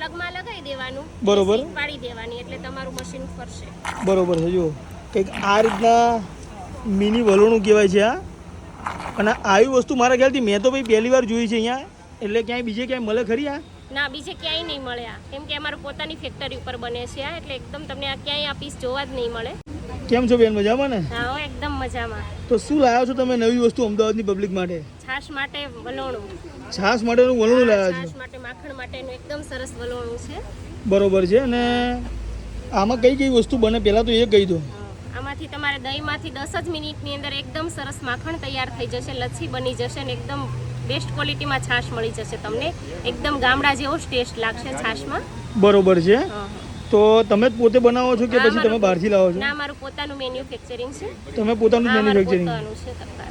પ્લગમાં લગાવી દેવાનું. બરોબર. પાડી દેવાની એટલે તમારું મશીન ફરશે. બરોબર છે જો કંઈક આ રીતના મિની વલોણું કહેવાય છે આ. અને આવી વસ્તુ મારા ખ્યાલથી મેં તો ભાઈ પહેલી વાર જોઈ છે અહીંયા. એટલે ક્યાંય બીજે ક્યાંય મળે ખરી આ? ના બીજે ક્યાંય નહીં મળે આ. કેમ કે અમારું પોતાની ફેક્ટરી ઉપર બને છે આ એટલે એકદમ તમને આ ક્યાંય આ પીસ જોવા જ નહીં મળે. કેમ છો બેન? મજામાં ને? હા એકદમ મજામાં. તો શું લાવ્યો છો તમે નવી વસ્તુ અમદાવાદની પબ્લિક માટે? છાશ માટે વલોણું. છાશ માટેનું વલોણું લાવ્યા છાશ માટે માખણ માટેનું એકદમ સરસ વલોણું છે. બરોબર છે અને આમાં કઈ કઈ વસ્તુ બને? પહેલાં તો એ કહી દો. આમાંથી તમારે દહીંમાંથી દસ જ મિનિટની અંદર એકદમ સરસ માખણ તૈયાર થઈ જશે લચ્છી બની જશે અને એકદમ બેસ્ટ ક્વોલિટીમાં છાશ મળી જશે તમને. એકદમ ગામડા જેવો ટેસ્ટ લાગશે છાશમાં. બરોબર છે. તો તમે જ પોતે બનાવો છો કે પછી તમે બહારથી લાવો છો? ના મારું પોતાનું મેન્યુફેક્ચરિંગ છે. તમે પોતાનું મેન્યુફેક્ચરિંગ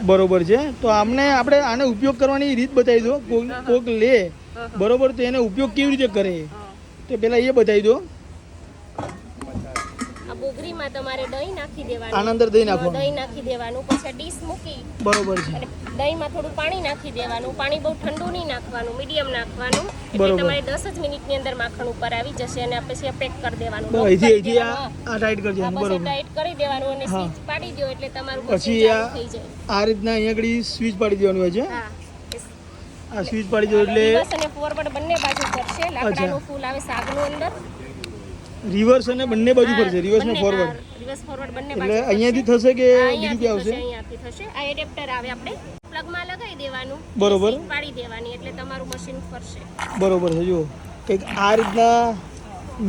બરોબર છે. તો આમને આપણે આને ઉપયોગ કરવાની રીત બતાવી દો. કોક લે બરોબર તો એને ઉપયોગ કેવી રીતે કરે. તો પહેલાં એ બતાવી દો. આ તમારે દહીં નાખી દેવાનું. આના અંદર દહીં નાખવાનું? દહીં નાખી દેવાનું. પછી ડીશ મૂકી. બરોબર છે. દહીંમાં થોડું પાણી નાખી દેવાનું. પાણી બહુ ઠંડુ નહીં નાખવાનું મીડિયમ નાખવાનું. એટલે તમારે દસ જ મિનિટની અંદર માખણ ઉપર આવી જશે અને પછી પેક કરી દેવાનું. અહીંથી અહીંથી આ ટાઈટ કરી દેવાનું બરોબર. ટાઈટ કરી દેવાનું અને. સ્વિચ પાડી દો એટલે તમારું પછી આ- થઈ જાય. આ રીતના અહીંયા આગળ સ્વિચ પાડી દેવાનું હોય છે? હા આ સ્વિચ પાડી દો એટલે અને ફોરવર્ડ બંને બાજુ કરશે. લાકડાનું ફૂલ આવે સાગનું અંદર. રિવર્સ અને બંને બાજુ ફરશે રિવર્સ ને ફોરવર્ડ રિવર્સ ફોરવર્ડ બંને એટલે અહીંયાથી થશે કે બીજું ક્યાં આવશે? અહીંયાથી થશે. આ એડેપ્ટર આવે આપણે પ્લગમાં લગાવી દેવાનું બરોબર. પાડી દેવાની એટલે તમારું મશીન ફરશે. બરોબર છે જુઓ. કંઈક આ રીતના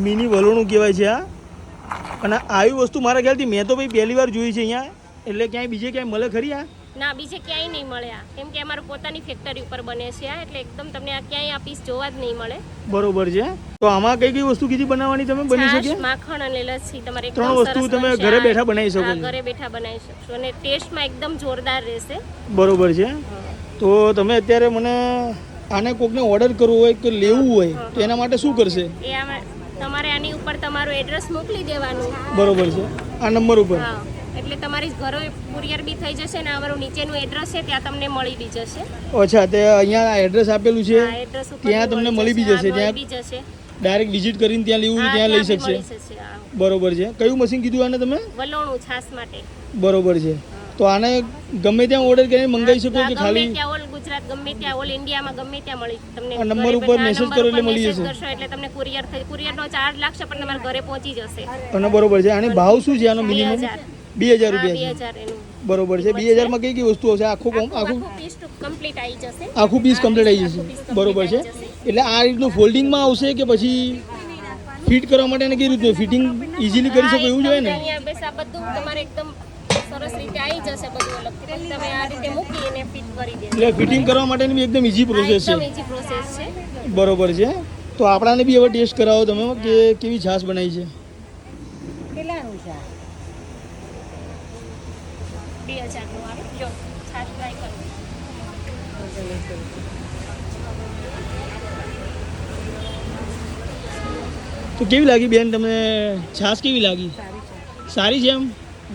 મિની વલોણું કહેવાય છે આ. અને આવી વસ્તુ મારા ખ્યાલથી મેં તો ભાઈ પહેલી વાર જોઈ છે અહીંયા. એટલે ક્યાંય બીજે ક્યાંય મળે ખરી આ? ના બીજે ક્યાંય નહીં મળે આ. કેમ કે અમારું પોતાની ફેક્ટરી ઉપર બને છે આ એટલે એકદમ તમને આ ક્યાંય આ પીસ જોવા જ નહીં મળે. બરોબર છે. તો આમાં કઈ કઈ વસ્તુ કીધી બનાવવાની તમે? બની શકે? માખણ અને લસ્સી તમારે ત્રણ વસ્તુ તમે ઘરે બેઠા બનાવી શકો ઘરે બેઠા બનાવી શકશો અને ટેસ્ટમાં એકદમ જોરદાર રહેશે. બરોબર છે. તો તમે અત્યારે મને આને કોકને ઓર્ડર કરવો હોય કે લેવું હોય તો એના માટે શું કરશે? એ તમારે આની ઉપર તમારું એડ્રેસ મોકલી દેવાનું. બરોબર છે. આ નંબર ઉપર. એટલે તમારી ઘરે કુરિયર બી થઈ જશે ને અમારું નીચેનું એડ્રેસ છે ત્યાં તમને મળી બી જશે. અચ્છા તે અહીંયા એડ્રેસ આપેલું છે? ત્યાં તમને મળી બી જશે, ત્યાં- ડાયરેક્ટ વિઝિટ કરીને ત્યાં લેવું ત્યાં લઈ શકશે. બરોબર છે. કયું મશીન કીધું આને તમે? વલોણું છાસ માટે. બરોબર છે. તો આને ગમે ત્યાં ઓર્ડર કરીને મંગાવી શકો કે ગમે ખાલી? ત્યાં ઓલ ગુજરાત ગમે ત્યાં ઓલ ઇન્ડિયામાં ગમે ત્યાં મળી તમને નંબર ઉપર નંબર કરો એટલે મળી જશે. એટલે તમને કુરિયર થઈ કુરિયરનો ચાર્જ લાગશે પણ તમારા ઘરે પહોંચી જશે. અને બરોબર છે. આને ભાવ શું છે આનો મિનિમમ બે હજાર રૂપિયા બરોબર છે. બે હજારમાં કઈ કઈ વસ્તુ હશે આખું આખું કમ્પ્લીટ આવી જશે. આખું પીસ કમ્પ્લીટ આવી જશે. બરોબર છે? એટલે આ રીતનું ફોલ્ડિંગમાં આવશે કે પછી ફિટ કરવા માટે કઈ રીતનું? ફિટિંગ ઇઝીલી કરી શકો એવું જોઈએ ને? અહીંયા બસ આ બધું તમારે એકદમ સરસ રીતે આવી જશે બધું અલગ તમે આ રીતે મૂકી અને ફિટ કરી દેજો. એટલે ફિટિંગ કરવા માટેની બી એકદમ ઇઝી પ્રોસેસ છે. ઈઝી પ્રોસેસ છે. બરોબર છે. તો આપણાને બી હવે ટેસ્ટ કરાવો તમે કે કેવી છાશ બનાવી છે કેટલાનું છે આ? બે હજારનું આવે. જો છાશ ટ્રાય કરો. તો કેવી લાગી બેન તમને? છાશ કેવી લાગી? સારી છે. એમ?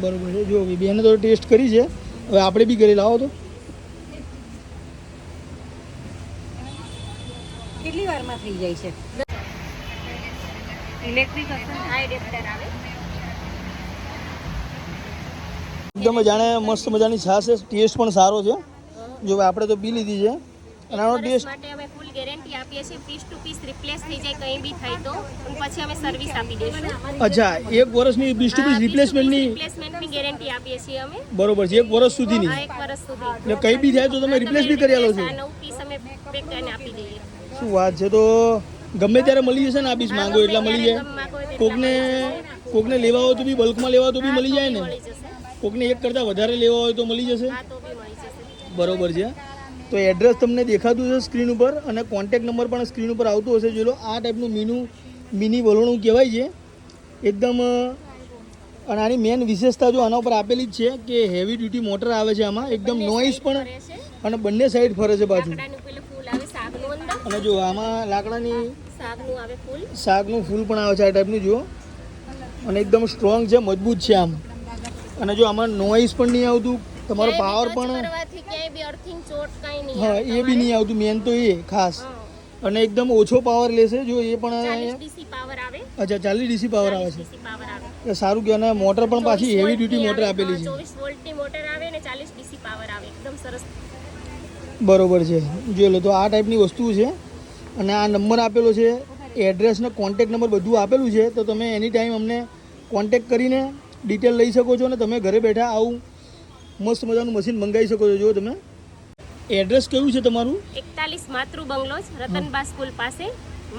બરોબર. છે જો બેને તો ટેસ્ટ કરી છે. હવે આપણે બી કરી લાવો તો. કેટલી વારમાં થઈ જાય છે? ઇલેક્ટ્રિક આવે. એકદમ જાણે મસ્ત મજાની છાશ છે. ટેસ્ટ પણ સારો છે. જો આપણે તો પી લીધી છે. અને આનો ટેસ્ટ માટે અમે ફૂલ ગેરંટી આપીએ છીએ. પીસ ટુ પીસ રિપ્લેસ થઈ જાય કંઈ બી થાય તો. પછી અમે સર્વિસ આપી દઈશું અચ્છા એક વર્ષની પીસ ટુ પીસ રિપ્લેસમેન્ટની રિપ્લેસમેન્ટની ગેરંટી આપીએ છીએ અમે. બરોબર છે એક વર્ષ સુધીની. એક વર્ષ સુધી. એટલે કંઈ બી થાય તો તમે રિપ્લેસ બી કરી આલો છો. નવ પીસ અમે પેક કરીને આપી દઈએ. શું વાત છે તો ગમે ત્યારે મળી જશે ને આ પીસ માંગો એટલા મળી જાય. કોકને કોકને લેવા હોય તો બી બલ્કમાં લેવા તો બી મળી જાય ને. કોકને એક કરતાં વધારે લેવા હોય તો મળી જશે? બરોબર છે. તો એડ્રેસ તમને દેખાતું છે સ્ક્રીન ઉપર અને કોન્ટેક નંબર પણ સ્ક્રીન ઉપર આવતું હશે. જોઈ લો આ ટાઈપનું મીનું મિની વલોણું કહેવાય છે. એકદમ અને આની મેન વિશેષતા જો આના ઉપર આપેલી જ છે કે હેવી ડ્યુટી મોટર આવે છે આમાં. એકદમ નોઈસ પણ અને બંને સાઈડ ફરે છે પાછું અને જો આમાં લાકડાની શાકનું ફૂલ. શાકનું ફૂલ પણ આવે છે આ ટાઈપનું જુઓ. અને એકદમ સ્ટ્રોંગ છે મજબૂત છે આમ. અને જો આમાં નોઈસ પણ નહીં આવતું તમારો પાવર પણ હા એ બી નહીં આવતું મેન તો એ ખાસ. અને એકદમ ઓછો પાવર લેશે જો એ પણ અચ્છા ચાલીસ ડીસી પાવર આવે છે. સારું કહેવાય અને મોટર પણ પાછી હેવી ડ્યુટી મોટર આપેલી છે. ચોવીસ વોલ્ટની મોટર આવે ને ચાલીસ ડીસી પાવર આવે. એકદમ સરસ. બરોબર છે. જોઈ લો તો આ ટાઈપની વસ્તુ છે. અને આ નંબર આપેલો છે એડ્રેસ ને કોન્ટેક નંબર બધું આપેલું છે તો તમે એની ટાઈમ અમને કોન્ટેક કરીને ડિટેલ લઈ શકો છો અને તમે ઘરે બેઠા આવું મસ્ત મજાનું મશીન મંગાવી શકો છો. જો તમે. એડ્રેસ કેવું છે તમારું? એકતાલીસ માતૃ બંગલોઝ રતનબા સ્કૂલ પાસે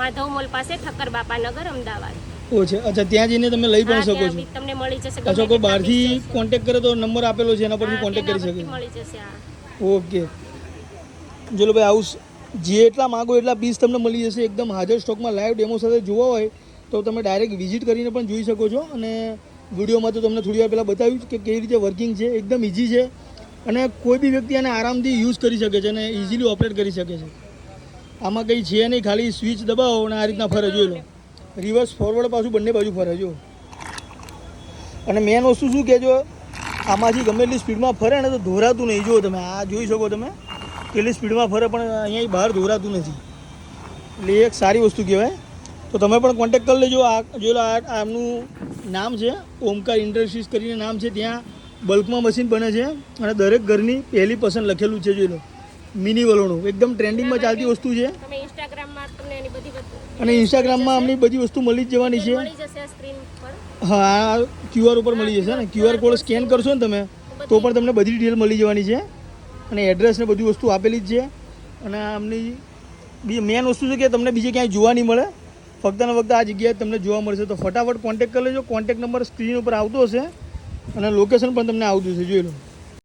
માધવ મોલ પાસે ઠક્કર બાપાનગર અમદાવાદ. ઓ છે. અચ્છા ત્યાં જઈને તમે લઈ પણ શકો છો. તમને મળી જશે. અચ્છા કોઈ બહારથી કોન્ટેક્ટ કોન્ટેક કરે તો નંબર આપેલો છે એના પરથી કોન્ટેક્ટ કરી શકે. મળી જશે ઓકે. ચલો ભાઈ આવું જેટલા માગો એટલા પીસ તમને મળી જશે. એકદમ હાજર સ્ટોકમાં લાઈવ ડેમો સાથે જોવા હોય તો તમે ડાયરેક્ટ વિઝિટ કરીને પણ જોઈ શકો છો. અને વિડીયોમાં તો તમને થોડી વાર પહેલાં બતાવ્યું કે કેવી રીતે વર્કિંગ છે, એકદમ ઇઝી છે અને કોઈ બી વ્યક્તિ આને આરામથી યુઝ કરી શકે છે અને ઇઝીલી ઓપરેટ કરી શકે છે. આમાં કંઈ છે નહીં, ખાલી સ્વિચ દબાવો અને આ રીતના ફરે, જોઈ લો. રિવર્સ ફોરવર્ડ પાછું બંને બાજુ ફરે જો અને મેન વસ્તુ શું કહેજો, આમાંથી ગમે એટલી સ્પીડમાં ફરે ને તો ધોરાતું નહીં. જુઓ તમે, આ જોઈ શકો તમે, કેટલી સ્પીડમાં ફરે, પણ અહીંયા બહાર ધોરાતું નથી. એટલે એક સારી વસ્તુ કહેવાય. તો તમે પણ કોન્ટેક કરી લેજો. આ, જોઈ લો આમનું નામ છે ઓમકાર ઇન્ડસ્ટ્રીઝ કરીને નામ છે ત્યાં બલ્કમાં મશીન બને છે અને દરેક ઘરની પહેલી પસંદ લખેલું છે જોઈ લો મિની વલોણું. એકદમ ટ્રેન્ડિંગમાં ચાલતી વસ્તુ છે. અને ઇન્સ્ટાગ્રામમાં આમની બધી વસ્તુ મળી જ જવાની છે. હા આ ક્યુઆર ઉપર મળી જશે ને. ક્યુઆર કોડ સ્કેન કરશો ને તમે તો પણ તમને બધી ડિટેલ મળી જવાની છે. અને એડ્રેસ ને બધી વસ્તુ આપેલી જ છે. અને આમની બી મેન વસ્તુ છે કે તમને બીજે ક્યાંય જોવા નહીં મળે. ફક્ત ને ફક્ત આ જગ્યાએ તમને જોવા મળશે. તો ફટાફટ કોન્ટેક કરી લેજો. કોન્ટેક નંબર સ્ક્રીન ઉપર આવતો હશે અને લોકેશન પણ તમને આવતું હશે. જોઈ લો.